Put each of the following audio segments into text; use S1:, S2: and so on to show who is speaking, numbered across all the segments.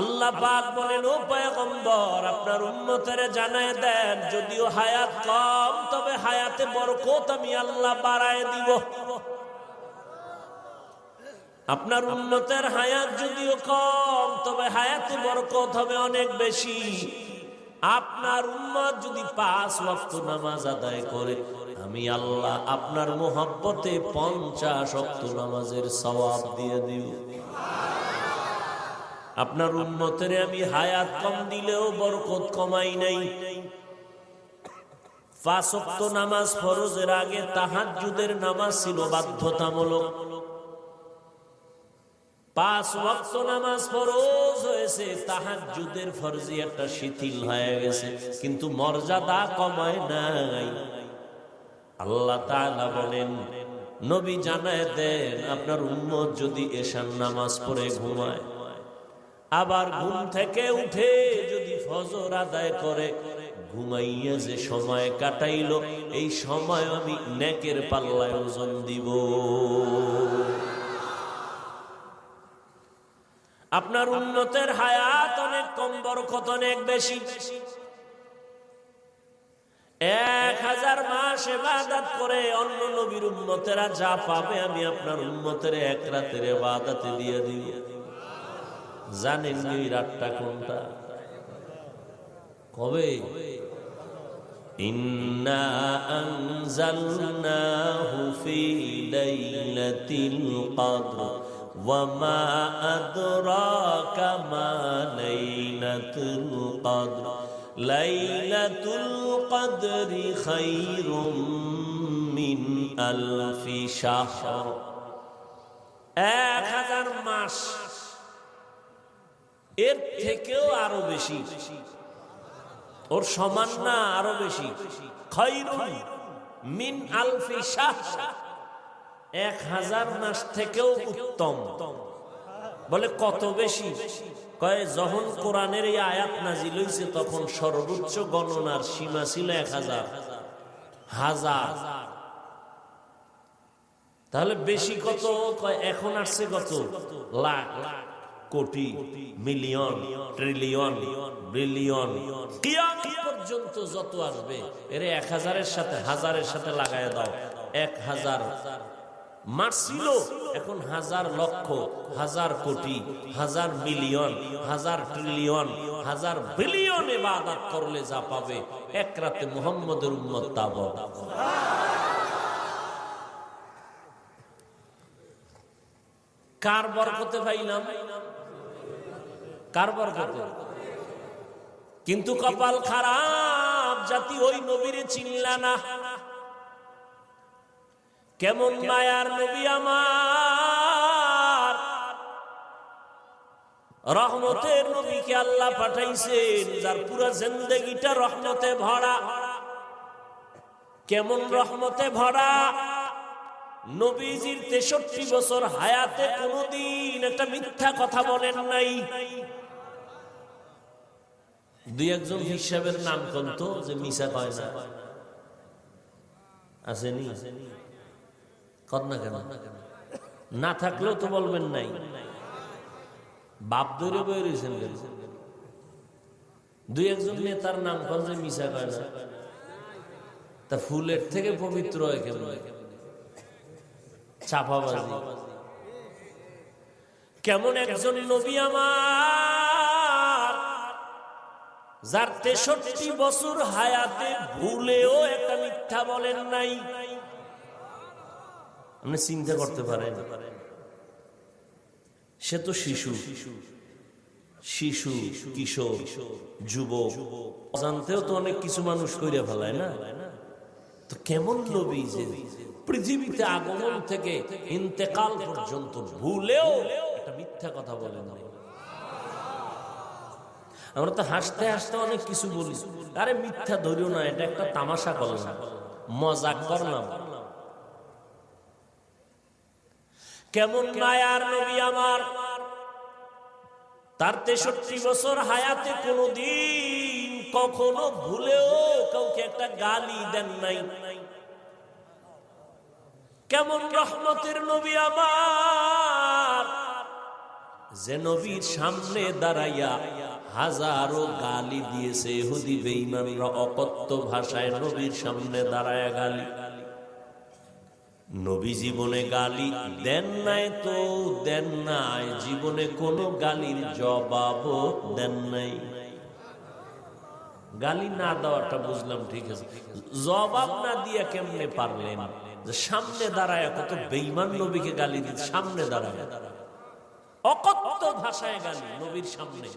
S1: আল্লাহ বলেন, ও পয়গম্বর, আপনার জানায় দেন, যদিও হায়াত কম, তবে হায়াতে বরকত আমি আল্লাহ বাড়ায় দিব। আপনার উন্নতের হায়াত যদিও কম, তবে হায়াতে বরকত হবে অনেক বেশি। আপনার উম্মত যদি পাঁচ ওয়াক্ত নামাজ আদায় করে আমি আল্লাহ আপনার মোহাব্বতে পঞ্চাশ ওয়াক্ত নামাজের সওয়াব দিয়ে দিব আপনার উন্নতের আমি হায়াত কম দিলেও বরকত কমাই নাই। নামাজ ফরজের আগে তাহাজ্জুদের নামাজ ছিল বাধ্যতামূলক। পাঁচ ওয়াক্ত নামাজ ফরজ হয়েছে, তাহাজ্জুদের ফরজি একটা শিথিল হয়ে গেছে, কিন্তু মর্যাদা কমায় নাই। আল্লাহ বলেন, নবী জানায় দেন, আপনার উম্মত যদি এশান নামাজ পড়ে ঘুমায়, আবার ঘুম থেকে উঠে যদি ফজর আদায় করে, ঘুমাইয়া যে সময় কাটাইলো, এই সময় আমি নেকের পাল্লায় ওজন দিব। আপনার উন্নতের হায়াত অনেক কম, বরকত অনেক বেশি। এক হাজার মাস এবাদাত করে অন্য নবীর উন্মতেরা যা পাবে আমি আপনার উন্মতের এক রাতের এবাদাতে দিয়ে দিব জানেন ওই রাতটা কোনটা কবে ইন্না আনজালনাহু ফি লাইলাতিল কদর وما أدراك ما ليلة القدر লাইলাতুল কদরি খাইরুম মিন আলফি শাহর। এক হাজার মাস। এর থেকেও আরও বেশি। ওর সমান না আরও বেশি। খৈরুন মিন আলফি শাহ এক হাজার মাস থেকেও উত্তম। বলে, কত বেশি? কয়ে, যখন কোরআনের এই আয়াত নাজিল হয়েছে তখন সর্বোচ্চ গণনার সীমা ছিল এক হাজার। হাজার। তাহলে বেশি কত? এখন আসছে কত? লাখ, কোটি, মিলিয়ন, ট্রিলিয়ন, বিলিয়ন। পর্যন্ত যত আসবে, এর এক হাজারের সাথে হাজারের সাথে লাগায় দাও। এক হাজার মাস ছিল এখন হাজার লক্ষ, হাজার কোটি, হাজার মিলিয়ন, হাজার ট্রিলিয়ন, হাজার বিলিয়ন এবাদাত করলে যা পাবে। এক রাতে মোহাম্মদের উম্মত তা কার বরকতে পাইলাম কার বরকতে? কিন্তু কপাল খারাপ, জাতি ওই নবীরে চিনলা না। কেমন মায়ার নবী আমার? রহমতের নবীকে আল্লাহ পাঠাইছেন, যার পুরো জিন্দগিটা রহমতে ভরা। কেমন রহমতে ভরা? নবীজির তেষট্টি বছর হায়াতে কোনদিন একটা মিথ্যা কথা বলেন নাই। দুই একজন হিসাবের নাম কন্ত যে মিশা কয় না? আসেনি? কর না কেন? না থাকলেও তো বলবেন নাই। বাপ ধরে বয়ে রয়েছেন দুই একজন নেতার নাম যে মিশা কয় তা ফুলের থেকে পবিত্র চাপাবাজি। কেমন একজন নবী আমার, যার তেষট্টি বছর হায়াতে ভুলেও একটা মিথ্যা বলেন নাই। আপনি চিন্তা করতে পারেন। সে তো শিশু। শিশু। কিশোর যুবক। জানতেও তো অনেক কিছু মানুষ করে ফেলায় না? তো কেমন নবী যে পৃথিবীতে আগমন থেকে ইন্তেকাল পর্যন্ত ভুলেও একটা মিথ্যা কথা বলেন আমরা তো হাসতে হাসতে অনেক কিছু বলি। আরে মিথ্যা ধরিও না এটা একটা তামাশা করলাম মজাক করলাম কেমন মায়ার নবী আমার? তার তেষট্টি বছর হায়াতে কোনদিন কখনো ভুলেও কাউকে একটা গালি দেন নাই। কেমন রহমতের নবী আমার? যে নবীর সামনে দাঁড়াইয়া হাজারো গালি দিয়েছে ইহুদি বেঈমানরা অকথ্য ভাষায় নবীর সামনে দাঁড়ায়া গালি। নবী জীবনে গালি দেন নাই তো, দেন নাই। জীবনে কোনো গালির জবাবও দেন নাই। গালি না দেওয়াটা বুঝলাম ঠিক আছে। জবাব না দিয়া কেমনে পারলেন? সামনে দাঁড়ায় কত বেইমান নবীকে গালি দিন, সামনে দাঁড়ায়। অকথ্য ভাষায় গালি নবীর সামনে।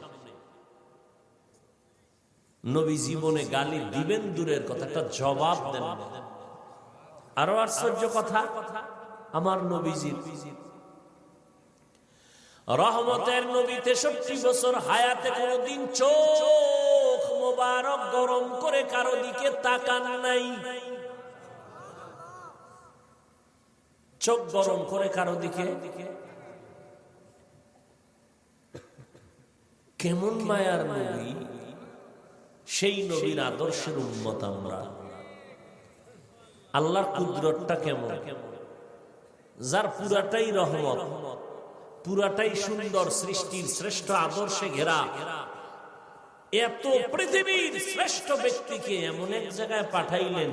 S1: নবী জীবনে গালি দিবেন দূরের কথা, একটা জবাব দেন। আরও আশ্চর্য কথা, আমার নবীজির। রহমতের নবী তেষট্টি বছর হায়াতে কোনদিন চোখ মোবারক গরম করে কারও দিকে তাকান নাই। চোখ গরম করে কারও দিকে। কেমন মায়ার নবী, সেই নবীর আদর্শের উন্মত আমরা। আল্লাহর কুদরতটা কেমন? যার পুরাটাই রহমত, পুরাটাই সুন্দর সৃষ্টির শ্রেষ্ঠ আদর্শে ঘেরা, এত পৃথিবীর শ্রেষ্ঠ ব্যক্তিকে এমন এক জায়গায় পাঠাইলেন,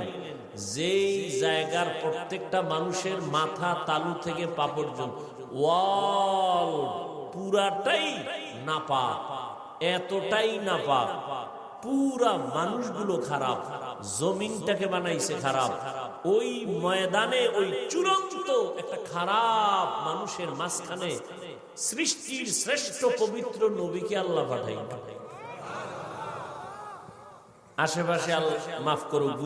S1: যেই জায়গার প্রত্যেকটা মানুষের মাথা তালু থেকে পা পর্যন্ত। ওয়াল পুরাটাই নাপা এতটাই নাপা পুরা মানুষগুলো খারাপ, জমিনটাকে বানাইছে খারাপ ওই ময়দানে ওই চূড়ান্ত একটা খারাপ মানুষের মাঝখানে সৃষ্টির শ্রেষ্ঠ পবিত্র নবীকে আল্লাহ পাঠাই। আশেপাশে আল্লাহ মাফ করুক